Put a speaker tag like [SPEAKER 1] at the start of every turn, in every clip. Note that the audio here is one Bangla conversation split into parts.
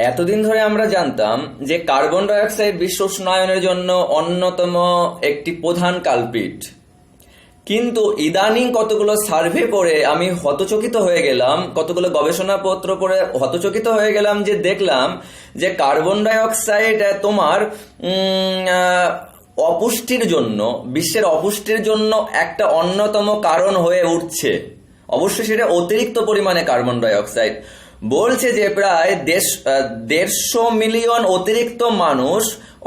[SPEAKER 1] এতদিন ধরে আমরা জানতাম যে কার্বন ডাইঅক্সাইড বিশ্ব উষ্ণায়নের জন্য অন্যতম একটি প্রধান কালপিট কিন্তু ইদানিং কতগুলো সার্ভে করে আমি হতচকিত হয়ে গেলাম, কতগুলো গবেষণাপত্র করে হতচকিত হয়ে গেলাম যে দেখলাম যে কার্বন ডাইঅক্সাইড তোমার অপুষ্টির জন্য, বিশ্বের অপুষ্টির জন্য একটা অন্যতম কারণ হয়ে উঠছে। অবশ্যই সেটা অতিরিক্ত পরিমাণে কার্বন ডাইঅক্সাইড। বলছে যে প্রায় দেড়শো মিলিয়ন অতিরিক্ত মানুষ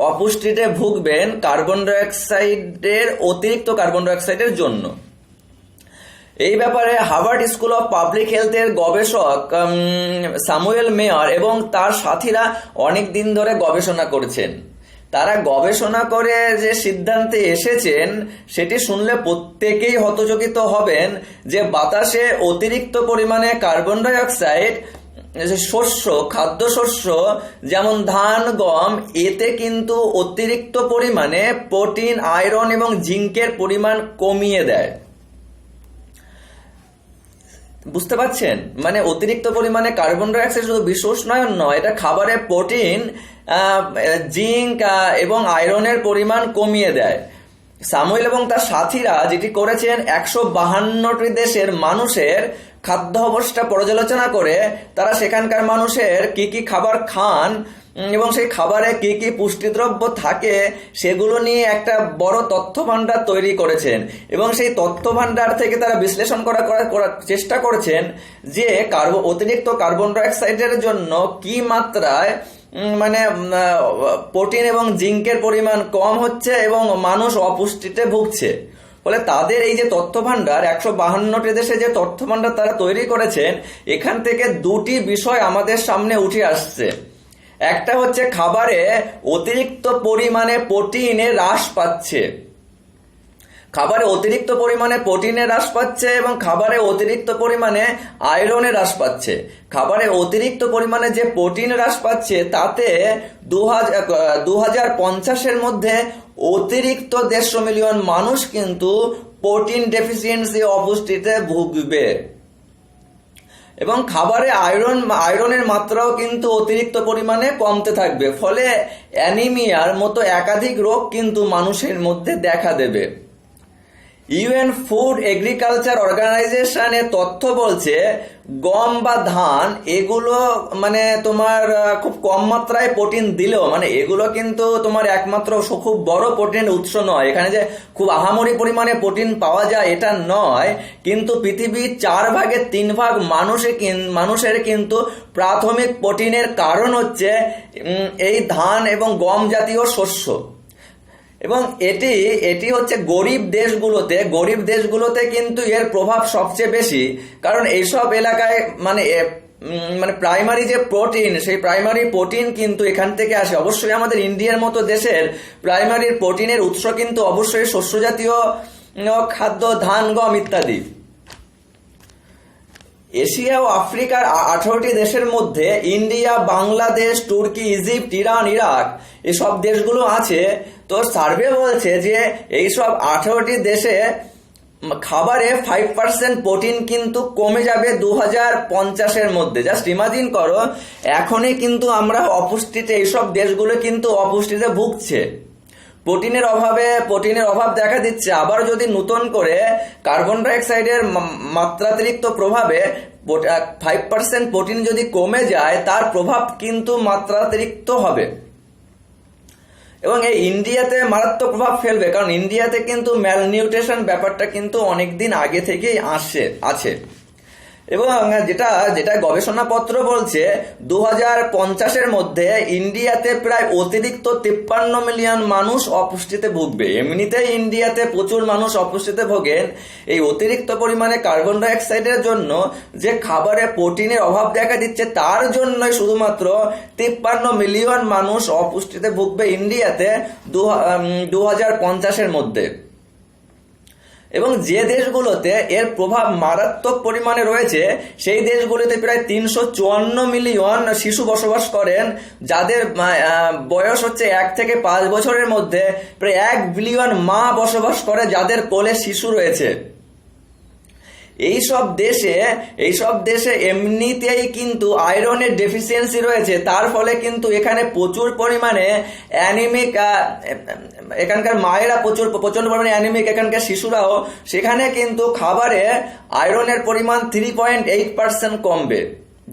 [SPEAKER 1] অপুষ্টিতে ভুগবেন কার্বন ডাইঅক্সাইডের, অতিরিক্ত কার্বন ডাইঅক্সাইডের জন্য। এই ব্যাপারে হার্ভার্ড স্কুল অফ পাবলিক হেলথের গবেষক সামুয়েল মেয়র এবং তার সাথীরা অনেক দিন ধরে গবেষণা করছেন। তারা গবেষণা করে যে সিদ্ধান্তে এসেছেন, সেটি শুনলে প্রত্যেকেই হতচকিত হবেন যে বাতাসে অতিরিক্ত পরিমাণে কার্বন ডাইঅক্সাইড যে শস্য, খাদ্যশস্য, যেমন ধান, গম, এতে কিন্তু অতিরিক্ত পরিমাণে প্রোটিন, আয়রন এবং জিঙ্কের পরিমাণ কমিয়ে দেয়। বুঝতে পারছেন? মানে অতিরিক্ত পরিমাণে কার্বন ডাইঅক্সাইড শুধু বিশ্ব নয় এটা খাবারে প্রোটিন জিঙ্ক এবং আয়রনের পরিমাণ কমিয়ে দেয়। সামুয়েল এবং তার সাথীরা যেটি করেছেন, একশো বাহান্নটি দেশের মানুষের খাদ্য অবস্থা পর্যালোচনা করে তারা সেখানকার মানুষের কি কি খাবার খান এবং সেই খাবারে কি কি পুষ্টিদ্রব্য থাকে, সেগুলো নিয়ে একটা বড় তথ্য ভান্ডার তৈরি করেছেন। এবং সেই তথ্য ভান্ডার থেকে তারা বিশ্লেষণ করা, করা- করার চেষ্টা করেছেন যে কার্বো, অতিরিক্ত কার্বন ডাইঅক্সাইডের জন্য কি মাত্রায় মানে প্রোটিন এবং জিঙ্কের পরিমাণ কম হচ্ছে এবং মানুষ অপুষ্টিতে ভুগছে। ফলে তাদের এই যে তথ্য ভান্ডার একশো বাহান্নটি দেশে যে তথ্য ভান্ডার তারা তৈরি করেছেন, এখান থেকে দুটি বিষয় আমাদের সামনে উঠে আসছে। একটা হচ্ছে খাবারে অতিরিক্ত পরিমাণে প্রোটিনে হ্রাস পাচ্ছে। খাবারে অতিরিক্ত পরিমাণে প্রোটিনে হ্রাস পাচ্ছে এবং খাবারে অতিরিক্ত পরিমাণে আয়রনে হ্রাস পাচ্ছে। খাবারে অতিরিক্ত পরিমাণে যে প্রোটিন হ্রাস পাচ্ছে, তাতে দু হাজার পঞ্চাশের মধ্যে অতিরিক্ত দেড়শো মিলিয়ন মানুষ কিন্তু প্রোটিন ডেফিসিয়েন্সি অপুষ্টিতে ভুগবে। এবং খাবারে আয়রন, আয়রনের মাত্রাও কিন্তু অতিরিক্ত পরিমাণে কমতে থাকবে, ফলে অ্যানিমিয়ার মতো একাধিক রোগ কিন্তু মানুষের মধ্যে দেখা দেবে। ইউএন ফুড এগ্রিকালচার অর্গানাইজেশনের তথ্য বলছে, গম বা ধান, এগুলো মানে তোমার খুব কম মাত্রায় প্রোটিন দিলেও মানে এগুলো কিন্তু তোমার একমাত্র খুব বড় প্রোটিনের উৎস নয়। এখানে যে খুব আহামরি পরিমাণে প্রোটিন পাওয়া যায়, এটা নয়। কিন্তু পৃথিবীর চার ভাগের তিন ভাগ মানুষে মানুষের কিন্তু প্রাথমিক প্রোটিনের কারণ হচ্ছে এই ধান এবং গম জাতীয় শস্য। এবং এটি এটি হচ্ছে গরিব দেশগুলোতে গরিব দেশগুলোতে কিন্তু এর প্রভাব সবচেয়ে বেশি। কারণ এইসব এলাকায় মানে মানে প্রাইমারি যে প্রোটিন সেই প্রাইমারি প্রোটিন কিন্তু এখান থেকে আসে। অবশ্যই আমাদের ইন্ডিয়ার মতো দেশের প্রাইমারি প্রোটিনের উৎস কিন্তু অবশ্যই শস্যজাতীয় খাদ্য, ধান, গম ইত্যাদি। এশিয়া ও আফ্রিকার আঠারোটি দেশের মধ্যে ইন্ডিয়া, বাংলাদেশ, তুর্কি ইজিপ্ট ইরান, ইরাক এসব দেশগুলো আছে। তো সার্ভে বলছে যে এইসব আঠারোটি দেশে খাবারে ফাইভ পার্সেন্ট প্রোটিন কিন্তু কমে যাবে দু হাজার পঞ্চাশের মধ্যে। জাস্ট ইমাজিন করো, এখনই কিন্তু আমরা অপুষ্টিতে এইসব দেশগুলো কিন্তু অপুষ্টিতে ভুগছে। প্রোটিনের অভাবে, প্রোটিনের অভাব দেখা দিচ্ছে। আবার যদি নতুন করে কার্বন ডাইঅক্সাইডের মাত্রাতিরিক্ত প্রভাবে ফাইভ পার্সেন্ট প্রোটিন যদি কমে যায়, তার প্রভাব কিন্তু মাত্রাতিরিক্ত হবে। এবং এই ইন্ডিয়াতে মারাত্মক প্রভাব ফেলবে, কারণ ইন্ডিয়াতে কিন্তু ম্যালনিউট্রিশন ব্যাপারটা কিন্তু অনেক দিন আগে থেকেই আসে, আছে। এবং যেটা যেটা গবেষণাপত্র বলছে দু হাজার পঞ্চাশের মধ্যে ইন্ডিয়াতে প্রায় অতিরিক্ত তিপ্পান্ন মিলিয়ন মানুষ অপুষ্টিতে ভুগবে। এমনিতেই ইন্ডিয়াতে প্রচুর মানুষ অপুষ্টিতে ভোগেন। এই অতিরিক্ত পরিমাণে কার্বন ডাইঅক্সাইডের জন্য যে খাবারে প্রোটিনের অভাব দেখা দিচ্ছে, তার জন্যই শুধুমাত্র তিপ্পান্ন মিলিয়ন মানুষ অপুষ্টিতে ভুগবে ইন্ডিয়াতে দু হাজার পঞ্চাশের মধ্যে। এবং যে দেশগুলোতে এর প্রভাব মারাত্মক পরিমাণে রয়েছে, সেই দেশগুলিতে প্রায় তিনশো চুয়ান্ন মিলিয়ন শিশু বসবাস করেন, যাদের বয়স হচ্ছে এক থেকে পাঁচ বছরের মধ্যে প্রায় এক বিলিয়ন মা বসবাস করে, যাদের কোলে শিশু রয়েছে। এই সব দেশে এই সব দেশে এমনিতেই কিন্তু আয়রনের ডেফিসিয়েন্সি রয়েছে। তার ফলে কিন্তু এখানে প্রচুর পরিমাণে অ্যানিমিক এখানকার মায়েরা প্রচুর, প্রচণ্ড পরিমাণে অ্যানিমিক এখানকার শিশুরাও সেখানে কিন্তু খাবারে আয়রনের পরিমাণ থ্রি পয়েন্ট এইট পার্সেন্ট কমবে।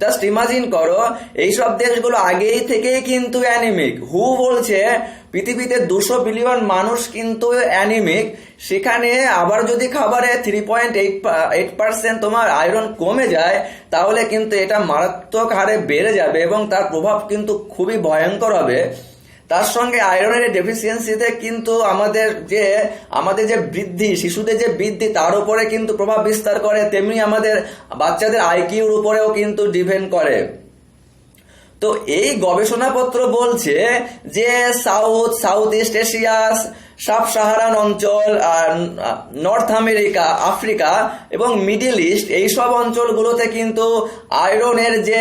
[SPEAKER 1] জাস্ট ইমাজিন করো, এইসব দেশগুলো আগেই থেকেই কিন্তু অ্যানিমিক হু বলছে? পৃথিবীতে দুশো বিলিয়ন মানুষ কিন্তু অ্যানিমিক সেখানে আবার যদি খাবারে three point eight eight percent তোমার আয়রন কমে যায়, তাহলে কিন্তু এটা মারাত্মক হারে বেড়ে যাবে এবং তার প্রভাব কিন্তু খুবই ভয়ঙ্কর হবে। তার সঙ্গে আয়রনের ডেফিসিয়েন্সিতে কিন্তু আমাদের যে আমাদের যে বৃদ্ধি, শিশুদের যে বৃদ্ধি, তার উপরে কিন্তু প্রভাব বিস্তার করে, তেমনি আমাদের বাচ্চাদের আইকিউর উপরেও কিন্তু ডিপেন্ড করে। তো এই গবেষণাপত্র বলছে যে South South East Asia Sub Saharan অঞ্চল নর্থ আমেরিকা আফ্রিকা এবং মিডিল ইস্ট এইসব অঞ্চলগুলোতে কিন্তু আয়রনের যে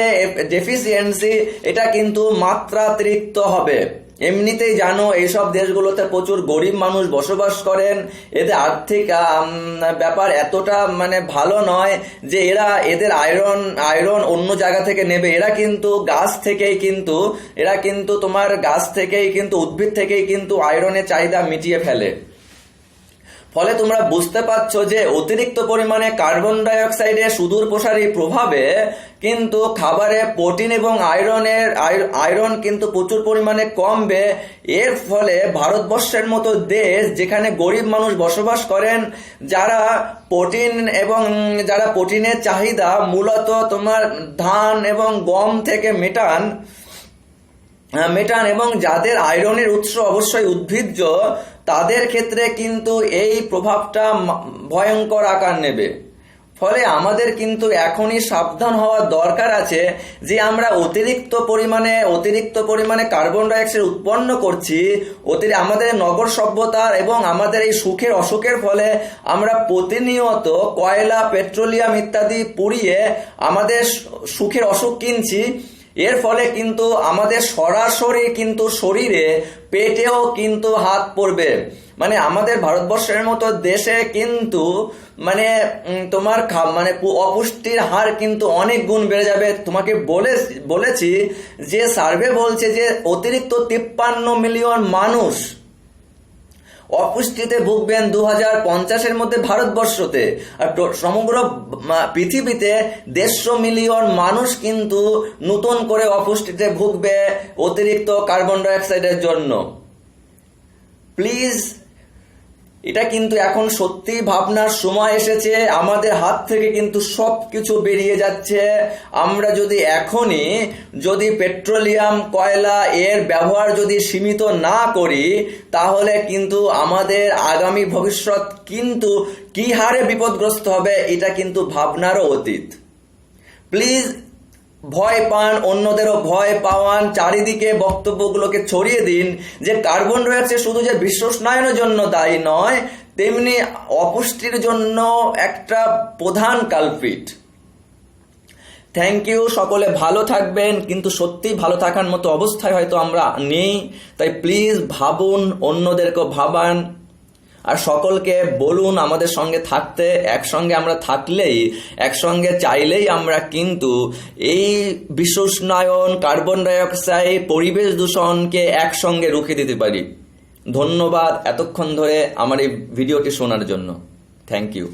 [SPEAKER 1] ডেফিসিয়েন্সি এটা কিন্তু মাত্রাতিরিক্ত হবে। এমনিতেই জানো, এইসব দেশগুলোতে প্রচুর গরিব মানুষ বসবাস করেন। এদের আর্থিক ব্যাপার এতটা মানে ভালো নয় যে এরা এদের আয়রন আয়রন অন্য জায়গা থেকে নেবে। এরা কিন্তু গাছ থেকেই কিন্তু, এরা কিন্তু তোমার গাছ থেকেই কিন্তু, উদ্ভিদ থেকেই কিন্তু আয়রনের চাহিদা মিটিয়ে ফেলে। ফলে তোমরা বুঝতে পারছ যে অতিরিক্ত পরিমাণে কার্বন ডাই অক্সাইডের সুদূর প্রসারী প্রভাবে কিন্তু খাবারে প্রোটিন এবং আয়রনের আয়রন কিন্তু প্রচুর পরিমাণে কমবে। এর ফলে ভারতবর্ষের মতো দেশ যেখানে গরিব মানুষ বসবাস করেন, যারা প্রোটিন এবং যারা প্রোটিনের চাহিদা মূলত তোমার ধান এবং গম থেকে মেটান মেটান, এবং যাদের আয়রনের উৎস অবশ্যই উদ্ভিজ্জ, তাদের ক্ষেত্রে কিন্তু এই প্রভাবটা ভয়ঙ্কর আকার নেবে। ফলে আমাদের কিন্তু এখনই সাবধান হওয়ার দরকার আছে যে আমরা অতিরিক্ত পরিমাণে অতিরিক্ত পরিমাণে কার্বন ডাইঅক্সাইড উৎপন্ন করছি, অতিরি আমাদের নগর সভ্যতার এবং আমাদের এই সুখের অসুখের ফলে আমরা প্রতিনিয়ত কয়লা, পেট্রোলিয়াম ইত্যাদি পুড়িয়ে আমাদের সুখের অসুখ কিনছি। এর ফলে কিন্তু আমাদের সরাসরি কিন্তু শরীরে পেটেও কিন্তু হাত পড়বে। মানে আমাদের ভারতবর্ষের মতো দেশে কিন্তু মানে তোমার মানে অপুষ্টির হার কিন্তু অনেক গুণ বেড়ে যাবে। তোমাকে বলে বলেছি যে সার্ভে বলছে যে অতিরিক্ত তিপ্পান্ন মিলিয়ন মানুষ অপুষ্টিতে ভুগবেন দু হাজার পঞ্চাশের মধ্যে ভারতবর্ষতে। আর সমগ্র পৃথিবীতে দেড়শো মিলিয়ন মানুষ কিন্তু নতুন করে অপুষ্টিতে ভুগবে অতিরিক্ত কার্বন ডাইঅক্সাইডের জন্য। প্লিজ এটা কিন্তু এখন সত্যি ভাবনার সময় এসেছে। আমাদের হাত থেকে কিন্তু সব কিছু বেরিয়ে যাচ্ছে। আমরা যদি এখনই যদি পেট্রোলিয়াম, কয়লা এর ব্যবহার যদি সীমিত না করি, তাহলে কিন্তু আমাদের আগামী ভবিষ্যৎ কিন্তু কি হারে বিপদগ্রস্ত হবে, এটা কিন্তু ভাবনারও অতীত। প্লিজ ভয় পান, অন্যদেরও ভয় পাওয়ান। চারিদিকে বক্তব্যগুলোকে ছড়িয়ে দিন যে কার্বন ডাইঅক্সাইড শুধু যে বিশ্ব উষ্ণায়নের জন্য দায়ী নয়, তেমনি অপুষ্টির জন্য একটা প্রধান কালপিট। থ্যাংক ইউ সকলে ভালো থাকবেন, কিন্তু সত্যি ভালো থাকার মতো অবস্থায় হয়তো আমরা নেই। তাই প্লিজ ভাবুন অন্যদেরকে ভাবান। আর সকলকে বলুন আমাদের সঙ্গে থাকতে, একসঙ্গে আমরা থাকলেই, একসঙ্গে চাইলেই আমরা কিন্তু এই বিশ্ব উষ্ণায়ন কার্বন ডাইঅক্সাইড, পরিবেশ দূষণকে একসঙ্গে রুখে দিতে পারি। ধন্যবাদ এতক্ষণ ধরে আমার এই ভিডিওটি শোনার জন্য। Thank you